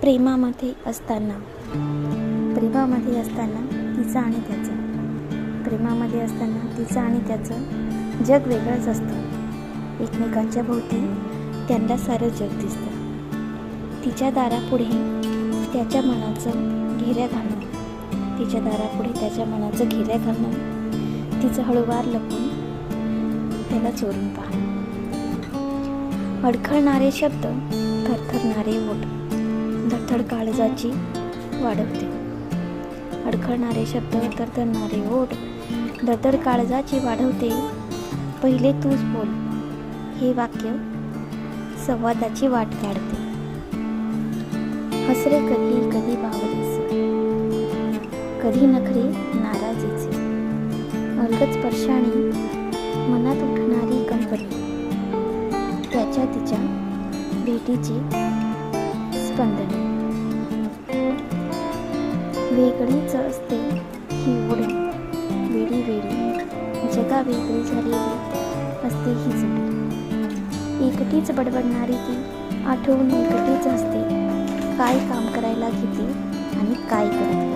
प्रेमामध्ये असताना. प्रेमामध्ये असताना तिचं आणि त्याचं. प्रेमामध्ये असताना तिचं आणि त्याचं जग वेगळंच असतं. एकमेकांच्या भोवती त्यांना सारं जग दिसतं. तिच्या दारापुढे त्याच्या मनाचं घेऱ्या घालणं. तिच्या दारापुढे त्याच्या मनाचं घेऱ्या घालणं. तिचं हळूवार लपून त्याला चोरून पाहणं. अडखळणारे शब्द थरथरणारे ओठ. धडधड काळजाची वाढवते अडखळणारे शब्द थरथरणारे ओठ. धडधड काळजाची वाढवते. पहिले तूच बोल. हे वाक्य संवादाची वाट काढते. हसरे कधी कधी बावलीचे कधी नखरे नाराजीचे. अलगच स्पर्शाने मनात उठणारी कंपनी. त्याच्या तिच्या भेटीची स्पंदने वेगळीच असते ही ओढ वेळी वेळी जगा वेगळी झालेली असते ही एकटीच बडबडणारी ती आठवून एकटीच असते. काय काम करायला घेते आणि काय करते?